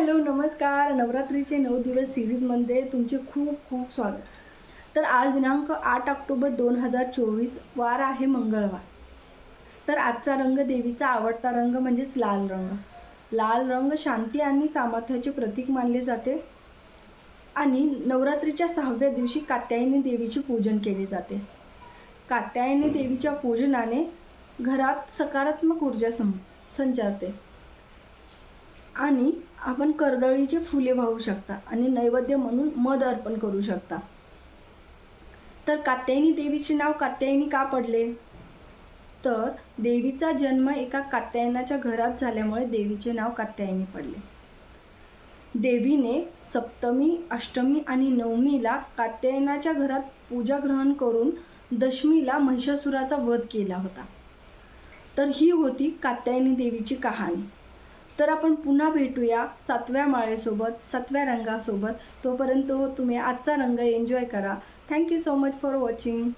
Hello नमस्कार. नवरात्रीचे नऊ दिवस सिरीजमध्ये तुमचे खूप खूप स्वागत. तर आज दिनांक आठ ऑक्टोबर दोन हजार चोवीस वार आहे मंगळवार. तर आजचा रंग देवीचा आवडता रंग म्हणजेच लाल रंग. लाल रंग शांती आणि सामर्थ्याचे प्रतीक मानले जाते आणि नवरात्रीच्या सहाव्या दिवशी कात्यायनी देवीचे पूजन केले जाते. कात्यायनी देवीच्या पूजनाने घरात सकारात्मक ऊर्जा सं संचारते. आणि आपण कर्दळीचे फुले वाहू शकता आणि नैवेद्य म्हणून मध अर्पण करू शकता. तर कात्यायनी देवीचे नाव कात्यायनी का पडले? तर देवीचा जन्म एका कात्यायनाच्या घरात झाल्यामुळे देवीचे नाव कात्यायनी पडले. देवीने सप्तमी अष्टमी आणि नवमीला कात्यायनाच्या घरात पूजा ग्रहण करून दशमीला महिषासुराचा वध केला होता. तर ही होती कात्यायनी देवीची कहाणी. तर आपण पुन्हा भेटूया सातव्या माळेसोबत सातव्या रंगासोबत. तोपर्यंत तुम्ही आजचा रंग एन्जॉय करा. Thank you so much for watching